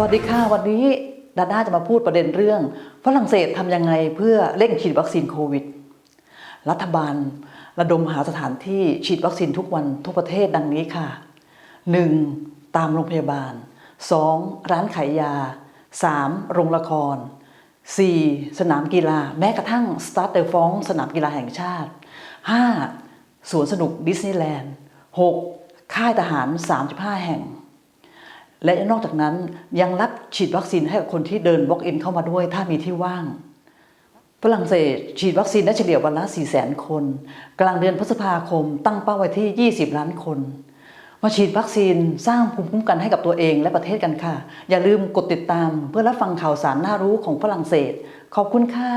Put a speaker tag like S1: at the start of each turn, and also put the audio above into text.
S1: วัสดีค่ะ วันนี้ดาด้าจะมาพูดประเด็นเรื่องฝรั่งเศสทำยังไงเพื่อเร่งฉีดวัคซีนโควิด รัฐบาลระดมหาสถานที่ฉีดวัคซีนทุกวันทุกประเทศดังนี้ค่ะ 1. ตามโรงพยาบาล 2. ร้านขายยา 3. โรงละคร 4. สนามกีฬาแม้กระทั่งสตาร์เตอร์ฟองสนามกีฬาแห่งชาติ 5. สวนสนุกดิสนีย์แลนด์ 6. ค่ายทหาร 35 แห่ง และนอกจากนั้นยังรับฉีดวัคซีนให้กับคนที่เดิน walk in เข้ามาด้วยถ้ามีที่ว่าง ฝรั่งเศสฉีดวัคซีนได้เฉลี่ยวันละ 4 0 0 0 0 0 คน กลางเดือนพฤษภาคมตั้งเป้าไว้ที่ 20 ล้านคน มาฉีดวัคซีนสร้างภูมิคุ้มกันให้กับตัวเองและประเทศกันค่ะ อย่าลืมกดติดตามเพื่อรับฟังข่าวสารน่ารู้ของฝรั่งเศส ขอบคุณค่ะ